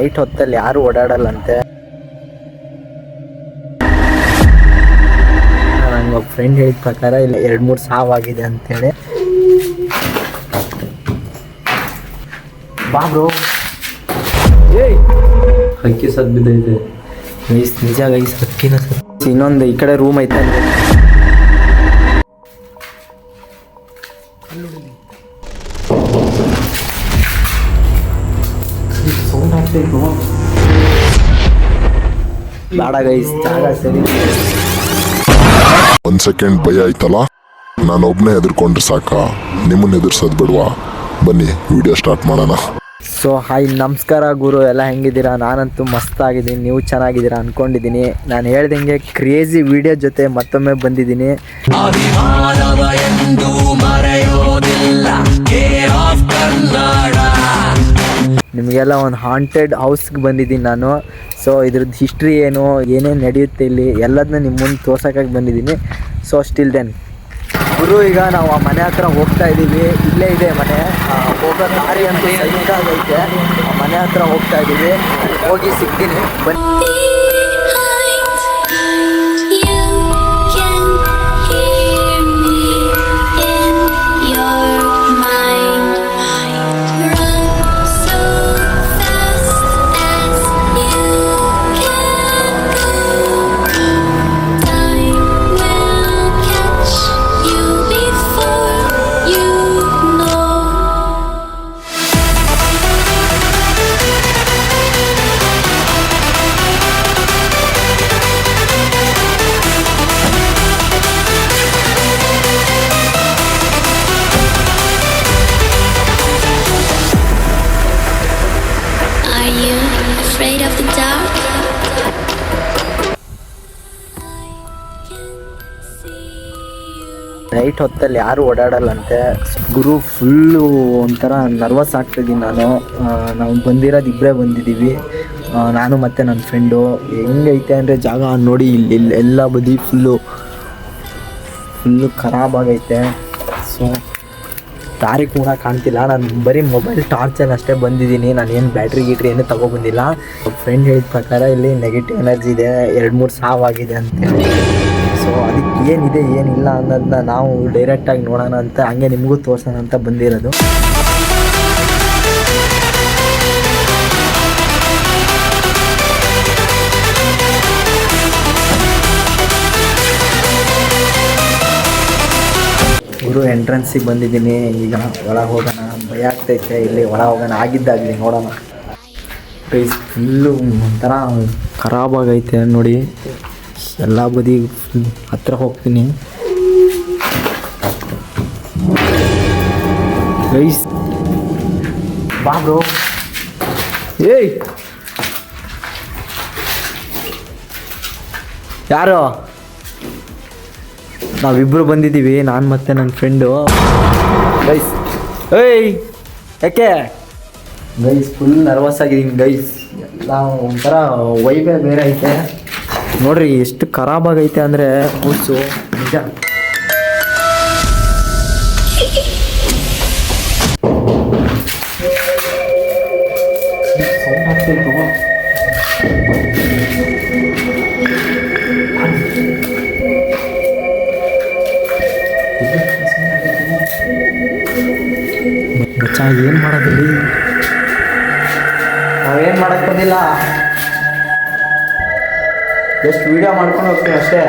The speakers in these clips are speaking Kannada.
ನೈಟ್ ಹೊತ್ತಲ್ಲಿ ಯಾರು ಓಡಾಡಲ್ಲಂತೆ. ನಂಗೆ ಒಬ್ಬ ಫ್ರೆಂಡ್ ಹೇಳಿದ ಪ್ರಕಾರ ಇಲ್ಲಿ ಎರಡು ಮೂರು ಸಾವಾಗಿದೆ ಅಂತೇಳಿ. ಬಾಬ್ರು ಹಕ್ಕಿ ಸದ್ ಬಿದ್ದೈತೆ ಗೈಸ್ ನಿಜ ಗೈಸ್ ಹಕ್ಕಿನ ಸರ್ ಇನ್ನೊಂದು ಈ ಕಡೆ ರೂಮ್ ಐತೆ ಬೇಡ ಗೈಸ್ ಜಾಗ ಸರಿ. ಒಂದ್ ಸೆಕೆಂಡ್ ಭಯ ಆಯ್ತಲ್ಲ? ನಾನು ಒಬ್ನೇ ಹೆದರ್ಕೊಂಡ್ರೆ ಸಾಕ? ನಿಮ್ಮನ್ನ ಎದುರ್ಸೋದ್ ಬಿಡುವ? ಬನ್ನಿ ವಿಡಿಯೋ ಸ್ಟಾರ್ಟ್ ಮಾಡೋಣ. ಸೊ ಹಾಯ್ ನಮಸ್ಕಾರ ಗುರು ಎಲ್ಲ ಹೆಂಗಿದ್ದೀರಾ? ನಾನಂತೂ ಮಸ್ತ್ ಆಗಿದ್ದೀನಿ ನೀವು ಚೆನ್ನಾಗಿದ್ದೀರಾ ಅನ್ಕೊಂಡಿದ್ದೀನಿ. ನಾನು ಹೇಳ್ದಂಗೆ ಕ್ರೇಜಿ ವಿಡಿಯೋ ಜೊತೆ ಮತ್ತೊಮ್ಮೆ ಬಂದಿದ್ದೀನಿ. ನಿಮಗೆಲ್ಲ ಒಂದು ಹಾಂಟೆಡ್ ಹೌಸ್ಗೆ ಬಂದಿದ್ದೀನಿ ನಾನು. ಸೊ ಇದ್ರದ್ದು ಹಿಸ್ಟ್ರಿ ಏನು, ಏನೇನು ನಡೆಯುತ್ತೆ ಇಲ್ಲಿ ಎಲ್ಲದನ್ನ ನಿಮ್ಮ ಮುಂದೆ ತೋರ್ಸೋಕ್ಕಾಗಿ ಬಂದಿದ್ದೀನಿ. ಸೊ ಸ್ಟಿಲ್ ದೆನ್ ಗುರು, ಈಗ ನಾವು ಆ ಮನೆ ಹತ್ರ ಹೋಗ್ತಾ ಇದ್ದೀವಿ. ಇಲ್ಲೇ ಇದೆ ಮನೆ. ಹೋಗೋ ದಾರಿ ಅಂತ ಆ ಮನೆ ಹತ್ರ ಹೋಗ್ತಾ ಇದ್ದೀವಿ. ಹೋಗಿ ಸಿಗ್ತೀನಿ. ಬನ್ನಿ. ನೈಟ್ ಹೊತ್ತಲ್ಲಿ ಯಾರು ಓಡಾಡಲ್ಲಂತೆ. ಗುರು ಫುಲ್ಲು ಒಂಥರ ನರ್ವಸ್ ಆಗ್ತಿದ್ದೀನಿ ನಾನು. ನಾವು ಬಂದಿರೋದು ಇಬ್ಬರೇ ಬಂದಿದ್ದೀವಿ. ನಾನು ಮತ್ತು ನನ್ನ ಫ್ರೆಂಡು ಹೆಂಗೈತೆ ಅಂದರೆ ಜಾಗ ನೋಡಿ ಇಲ್ಲಿ ಇಲ್ಲಿ ಎಲ್ಲ ಬದಿ ಫುಲ್ಲು ಫುಲ್ಲು ಖರಾಬಾಗೈತೆ ಸೊ ದಾರಿ ಕೂಡ ಕಾಣ್ತಿಲ್ಲ. ನಾನು ಬರೀ ಮೊಬೈಲ್ ಟಾರ್ಚಲ್ಲಿ ಅಷ್ಟೇ ಬಂದಿದ್ದೀನಿ. ನಾನು ಏನು ಬ್ಯಾಟ್ರಿ ಗೀಟ್ರಿ ಏನು ತಗೊಬಂದಿಲ್ಲ. ಫ್ರೆಂಡ್ ಹೇಳಿದ ಪ್ರಕಾರ ಇಲ್ಲಿ ನೆಗೆಟಿವ್ ಎನರ್ಜಿ ಇದೆ. ಎರಡು ಮೂರು ಸಾವಾಗಿದೆ ಅಂತೇಳಿ ಸೊ ಅದಕ್ಕೆ ಏನಿದೆ, ಏನಿಲ್ಲ ಅನ್ನೋದನ್ನ ನಾವು ಡೈರೆಕ್ಟಾಗಿ ನೋಡೋಣ ಅಂತ, ಹಂಗೆ ನಿಮಗೂ ತೋರ್ಸೋಣ ಅಂತ ಬಂದಿರೋದು. ಗುರು ಎಂಟ್ರೆನ್ಸಿಗೆ ಬಂದಿದ್ದೀನಿ. ಈಗ ಒಳಗೆ ಹೋಗೋಣ. ಭಯ ಆಗ್ತೈತೆ. ಇಲ್ಲಿ ಒಳಗೆ ಹೋಗೋಣ. ಆಗಿದ್ದಾಗಲಿ ನೋಡೋಣ. ಪ್ರೈಸ್ ಫುಲ್ಲು ಒಂಥರ ಖರಾಬಾಗೈತೆ ನೋಡಿ. ಎಲ್ಲ ಬದಿ ಹತ್ರ ಹೋಗ್ತೀನಿ. ಗೈಸ್. ಬಾ ಬ್ರೋ. ಏಯ್. ಯಾರು? ನಾವಿಬ್ಬರು ಬಂದಿದ್ದೀವಿ, ನಾನು ಮತ್ತೆ ನನ್ನ ಫ್ರೆಂಡು ಗೈಸ್. ಏಯ್. ಯಾಕೆ? ಗೈಸ್ ಫುಲ್ ನರ್ವಸ್ ಆಗಿದ್ದೀನಿ, ಗೈಸ್. ಎಲ್ಲ ಒಂಥರ ವೈಬೇ ಬೇರೆ ಐತೆ. ನೋಡ್ರಿ ಎಷ್ಟು ಖರಾಬ್ ಆಗೈತೆ ಅಂದರೆ ಹೌಸು ನಿಜ. ಏನ್ ಏನು ಮಾಡೋದಿಲ್ಲಿ ನಾವೇನು ಮಾಡಕ್ ಬಂದಿಲ್ಲ. ಜಸ್ಟ್ ವಿಡಿಯೋ ಮಾಡ್ಕೊಂಡು ಹೋಗ್ತೀನಿ ಅಷ್ಟೇ.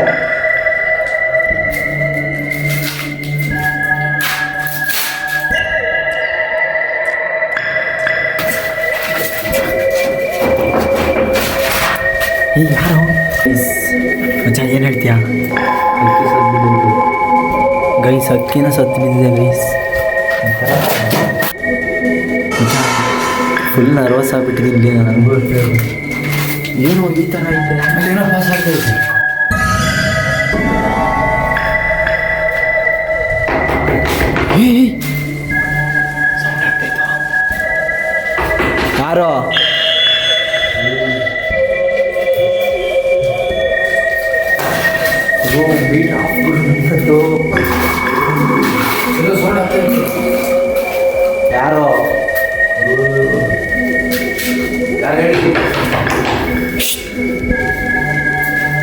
ಈ ಯಾರು? ಮಚ್ಚ ಏನು ಹೇಳ್ತೀಯಾ? ಗೈಸ್ ಅಕ್ಕಿನ ಸತ್ತು ಬಿದ್ದಿದೆ ಗೈಸ್. ಫುಲ್ ನರ್ವಸ್ ಆಗಿಬಿಟ್ಟಿದ್ದೀನಿ ನನಗೂ ಏನು ಈ ಥರ ಐತೆ ಏನೋ ಪಾಸ್ ಆಗ್ತೈತೆ ಯಾರೋ ಓ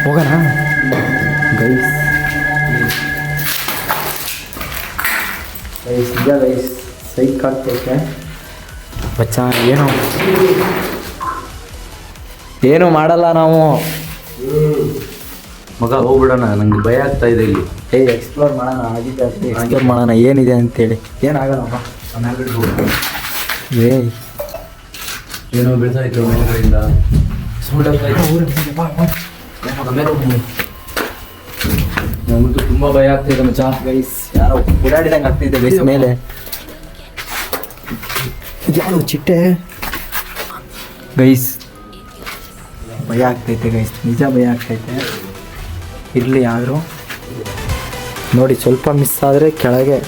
ಹೋಗೋಣ. ಗೈಸ್ ಗೈಸ್ ಇದೆ ಗೈಸ್ ಸೈಕ್ ಆಗ್ತೈತೆ ಬಚ್ಚ ಏನು? ಏನು ಮಾಡಲ್ಲ ನಾವು? ಮಗ ಹೋಗ್ಬಿಡೋಣ ನಂಗೆ ಭಯ ಆಗ್ತಾ ಇದೆ ಇಲ್ಲಿ. ಏ ಎಕ್ಸ್ಪ್ಲೋರ್ ಮಾಡೋಣ ಆಗಿದೆ ಎಕ್ಸ್ಪ್ಲೋರ್ ಮಾಡೋಣ ಏನಿದೆ ಅಂತೇಳಿ. ಏನಾಗಲ್ಲಮ್ಮ ಏ. ಏನೋ ಬೀಳ್ತಾ ಇತ್ತು ಮೇಲ್ಗಡೆಯಿಂದ ಸೌಂಡ್ ಆಗ್ತಾ ಇತ್ತು ನಮಗೂ ತುಂಬಾ ಭಯ ಆಗ್ತಿದೆ ಮಚ್ಚ. ಗೈಸ್ ಯಾರೋ ಓಡಾಡಿದಂಗೆ ಆಗ್ತಿದೆ ಗೈಸ್ ಮೇಲೆ. ಯಾರು ಚಿಟ್ಟೆ? ಗೈಸ್ ಭಯ ಆಗ್ತೈತೆ ಗೈಸ್ ನಿಜ ಭಯ ಆಗ್ತೈತೆ ಇರಲಿ ಆದರೂ ನೋಡಿ ಸ್ವಲ್ಪ ಮಿಸ್ ಆದರೆ ಕೆಳಗೆ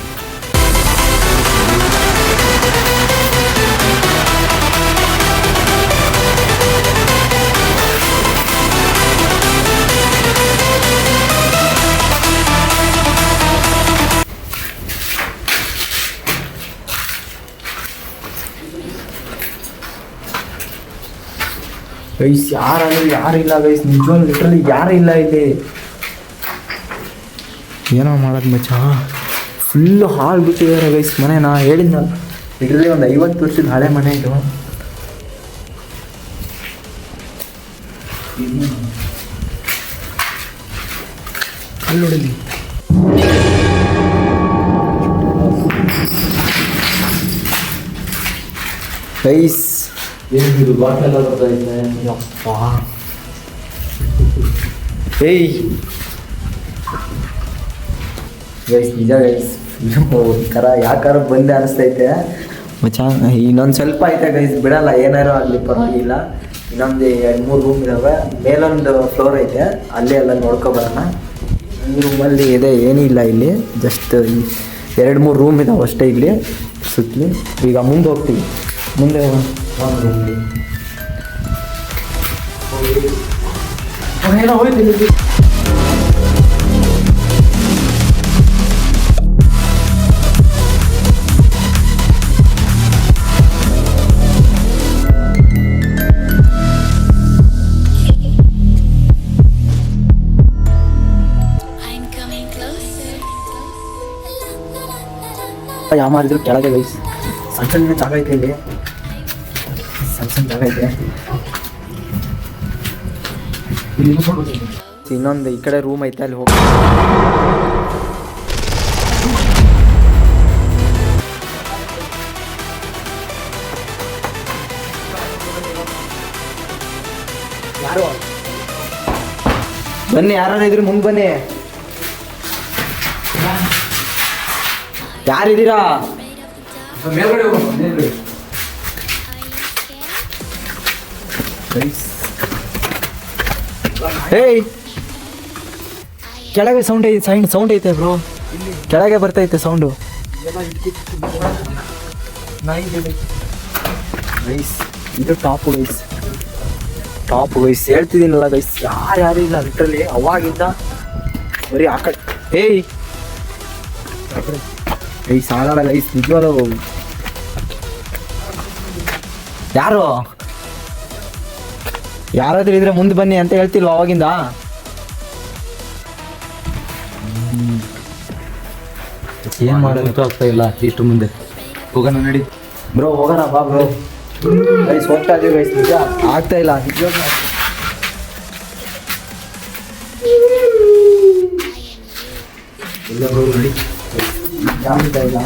ಗೈಸ್ ಯಾರು ಯಾರಿಲ್ಲ ಗೈಸ್, ನಿಜವಾಗ್ಲೂ ಲಿಟ್ರಲಿ ಯಾರು ಇಲ್ಲ ಇಲ್ಲಿ. ಏನೋ ಮಾಡೋದು ಮಚ್ಚ. ಫುಲ್ಲು ಹಾಳು ಬಿಟ್ಟಿದ್ದಾರೆ ಗೈಸ್ ಮನೆ, ನಾ ಹೇಳಿದ್ನಲ್ಲ ಲಿಟ್ರಲಿ ಒಂದು ಐವತ್ತು ವರ್ಷದ ಹಳೆ ಮನೆ ಇದು. ಅಲ್ಲಿ ನೋಡಿಲಿ ಗೈಸ್ ಏನಿದು ಬಾಟಲ್ ಎಲ್ಲ ಬರ್ತಾ ಇದೆ ಯಪ್ಪ ಏಯ್. ಗೈಸ್ ನಿಜ ಗೈಸ್ ಒಂಥರ ಯಾಕಾರ ಬಂದೆ ಅನಿಸ್ತೈತೆ. ಮಚ್ಚಾ ಇನ್ನೊಂದು ಸ್ವಲ್ಪ ಐತೆ ಗೈಸ್ ಬಿಡಲ್ಲ ಏನಾರು ಆಗಲಿ ಪರವಾಗಿಲ್ಲ. ಇನ್ನೊಂದು ಎರಡು ಮೂರು ರೂಮ್ ಇದಾವೆ. ಮೇಲೊಂದು ಫ್ಲೋರ್ ಐತೆ ಅಲ್ಲೇ ಎಲ್ಲ ನೋಡ್ಕೊಬರೋಣ ಈ ರೂಮಲ್ಲಿ ಇದೆ ಏನಿಲ್ಲ ಇಲ್ಲಿ ಜಸ್ಟ್ ಎರಡು ಮೂರು ರೂಮ್ ಇದಾವೆ ಅಷ್ಟೇ ಇಲ್ಲಿ ಸುತ್ತಲಿ ಈಗ ಮುಂದೆ ಹೋಗ್ತೀವಿ. ಮುಂದೆ ಒಂದು ರೂಮ್ಲಿ ಏನೋ ಹೋಯ್ತು ಇಲ್ಲಿ. I'm coming closer. ಯಾವ ಮಾಡಿದ್ರು ಕೆಳಗೆ ಗೈಸ್ ಸಣ್ಣ ಸಣ್ಣ ಜಾಗ ಐತೆ ಇಲ್ಲಿ ಸಣ್ಣ ಸಣ್ಣ ಇನ್ನೊಂದು ಈ ಕಡೆ ರೂಮ್ ಐತೆ ಅಲ್ಲಿ ಹೋಗಿ ಯಾರು? ಬನ್ನಿ ಯಾರು ಇದ್ರಿ ಮುಂದೆ ಬನ್ನಿ. ಯಾರಿದ್ದೀರಾ? ಮೇಲ್ಗಡೆ. ಮೇಲ್ಗಡೆ ಏಯ್ ಕೆಳಗೆ ಸೌಂಡ್ ಐತೆ ಸೈಂಡ್ ಸೌಂಡ್ ಐತೆ ಬ್ರೋ ಕೆಳಗೆ ಬರ್ತೈತೆ ಸೌಂಡು ಗೈಸ್ ಇದು ಟಾಪ್ ಗೈಸ್ ಟಾಪ್ ಗೈಸ್ ಹೇಳ್ತಿದ್ದೀನಲ್ಲ ಗೈಸ್ ಯಾರು ಯಾರು ಇಲ್ಲ ಲಿಟ್ರಲಿ ಅವಾಗಿಂದ ಬರೀ ಆ ಕಡೆ. ಏಯ್ ಗೈಸ್ ಆಡಾಡ ಗೈಸ್ ನಿಜವಾದ ಯಾರು? ಯಾರಾದ್ರೂ ಇದ್ರೆ ಮುಂದೆ ಬನ್ನಿ ಅಂತ ಹೇಳ್ತಿಲ್ಲ ಅವಾಗಿಂದ? ಏನ್ ಮಾಡೋದು? ಆಗ್ತಾ ಇಲ್ಲ ಇಷ್ಟು ಮುಂದೆ. ಹೋಗೋಣ ನಡಿ. ಬ್ರೋ ಹೋಗೋಣ ಬಾ ಬ್ರೋ. ಗೈಸ್ ಹೋಗ್ತಾ ಇದೀವಿ ಗೈಸ್ ನಿಜ? ಆಗ್ತಾ ಇಲ್ಲ ನಿಜ? ಇಲ್ಲ.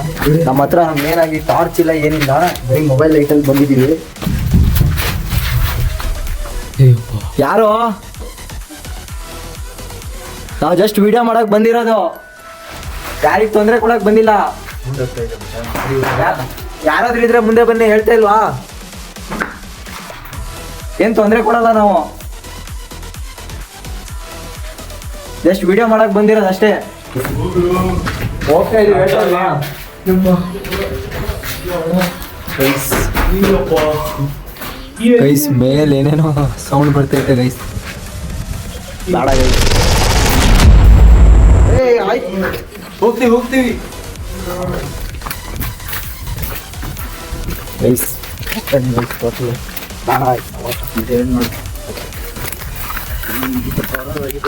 ನಮ್ಮ ಹತ್ರ ಮೇನ್ ಆಗಿ ಟಾರ್ಚ್ ಇಲ್ಲ ಏನಿಲ್ಲ. ಬರೀ ಮೊಬೈಲ್ ಲೈಟಲ್ಲಿ ಬಂದಿದ್ದೀವಿ. ಯಾರು? ನಾವು ಜಸ್ಟ್ ವಿಡಿಯೋ ಮಾಡಕ್ ಬಂದಿರೋದು. ಯಾರಿಗೆ ತೊಂದರೆ ಕೊಡಕ್ ಬಂದಿಲ್ಲ. ಯಾರಾದ್ರೂ ಇದ್ರೆ ಮುಂದೆ ಬನ್ನಿ ಹೇಳ್ತಾ ಇಲ್ವಾ? ಏನ್ ತೊಂದರೆ ಕೊಡಲ್ಲ ನಾವು. ಜಸ್ಟ್ ವಿಡಿಯೋ ಮಾಡಕ್ ಬಂದಿರೋದು ಅಷ್ಟೇ. ಹೋಗ್ತಾ ಇದೀವಿ ಹೇಳ್ತಾ ಇಲ್ವಾ? ಗೈಸ್ ಗೈಸ್ ಮೇಲೆ ಏನೇನೋ ಸೌಂಡ್ ಬರ್ತೈತೆ ಗೈಸ್ ಬೇಡ ಗೈಸ್ ಏ ಆಯ್ತು. ಹೋಗ್ತೀವಿ ಹೋಗ್ತೀವಿ. ಗೈಸ್ ಬೇಡ ಆಯ್ತು. ಇದೇನು ನೋಡಿ.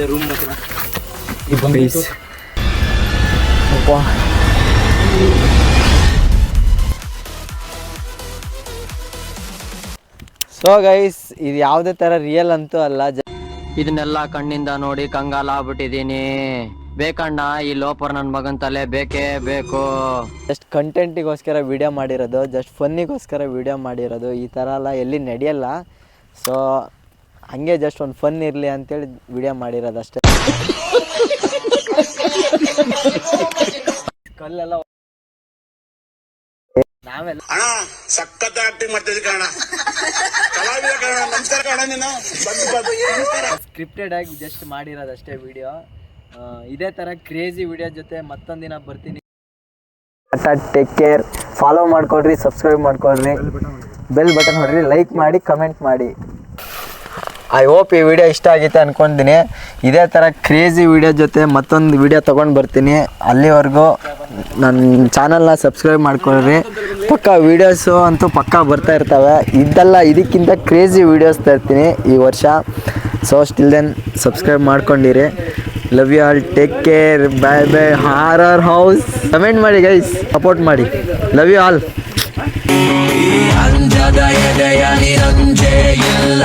ರೂಮ್ ಹತ್ರ ಈ ಬಂದು ಸೊ ಗೈಸ್ ಇದು ಯಾವುದೇ ಥರ ರಿಯಲ್ ಅಂತೂ ಅಲ್ಲ. ಇದನ್ನೆಲ್ಲ ಕಣ್ಣಿಂದ ನೋಡಿ ಕಂಗಾಲ ಆಗ್ಬಿಟ್ಟಿದೀನಿ ಬೇಕಣ್ಣ ಈ ಲೋಪರ್ ನನ್ನ ಮಗನ ತಲೆ ಬೇಕೇ ಬೇಕು. ಜಸ್ಟ್ ಕಂಟೆಂಟಿಗೋಸ್ಕರ ವಿಡಿಯೋ ಮಾಡಿರೋದು ಜಸ್ಟ್ ಫನ್ನಿಗೋಸ್ಕರ ವಿಡಿಯೋ ಮಾಡಿರೋದು ಈ ಥರ ಎಲ್ಲ ಎಲ್ಲಿ ನಡೆಯಲ್ಲ. ಸೊ ಹಂಗೆ ಜಸ್ಟ್ ಒಂದು ಫನ್ ಇರಲಿ ಅಂತೇಳಿ ವಿಡಿಯೋ ಮಾಡಿರೋದು ಅಷ್ಟೇ ಕಲ್ಲೆಲ್ಲ ನಾವೆಲ್ಲ ಅಣ್ಣ ಸಖತ್ ಆಕ್ಟಿಂಗ್ ಕಣ ಕಲಾವಿದ ಕಣ ನಮಸ್ಕಾರ ಕಣ ನೀನು. ಬಂದು ಬಂದು ನಮಸ್ಕಾರ. ಸ್ಕ್ರಿಪ್ಟೆಡ್ ಆಗಿ ಜಸ್ಟ್ ಮಾಡಿರೋದಷ್ಟೇ ವಿಡಿಯೋ ಇದೇ ಥರ ಕ್ರೇಜಿ ವಿಡಿಯೋ ಜೊತೆ ಮತ್ತೊಂದಿನ ಬರ್ತೀನಿ. ಟೇಕ್ ಕೇರ್ ಫಾಲೋ ಮಾಡ್ಕೊಳ್ರಿ ಸಬ್ಸ್ಕ್ರೈಬ್ ಮಾಡ್ಕೊಳ್ರಿ. ಬೆಲ್ ಬಟನ್ ಹೊಡ್ರಿ ಲೈಕ್ ಮಾಡಿ ಕಮೆಂಟ್ ಮಾಡಿ. ಐ ಹೋಪ್ ಈ ವಿಡಿಯೋ ಇಷ್ಟ ಆಗಿತ್ತು ಅನ್ಕೊಂತೀನಿ ಇದೇ ಥರ ಕ್ರೇಜಿ ವಿಡಿಯೋ ಜೊತೆ ಮತ್ತೊಂದು ವಿಡಿಯೋ ತೊಗೊಂಡು ಬರ್ತೀನಿ. ಅಲ್ಲಿವರೆಗೂ ನನ್ನ ಚಾನಲ್ನ ಸಬ್ಸ್ಕ್ರೈಬ್ ಮಾಡ್ಕೊಳ್ರಿ. ಪಕ್ಕ ವೀಡಿಯೋಸು ಅಂತೂ ಪಕ್ಕ ಬರ್ತಾ ಇರ್ತವೆ. ಇದೆಲ್ಲ ಇದಕ್ಕಿಂತ ಕ್ರೇಜಿ ವೀಡಿಯೋಸ್ ತರ್ತೀನಿ ಈ ವರ್ಷ. So still then subscribe ಮಾಡ್ಕೊಂಡಿರಿ. Love you all take care bye bye horror house comment ಮಾಡಿ ಗೈಸ್ ಸಪೋರ್ಟ್ ಮಾಡಿ. ಲವ್ ಯು ಆಲ್ ಅಂಜದ ಎದೆಯ ನಿರಂಜೆ ಇಲ್ಲ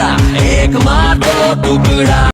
ಏಕ ಮಾತೋ ತುಗುಡ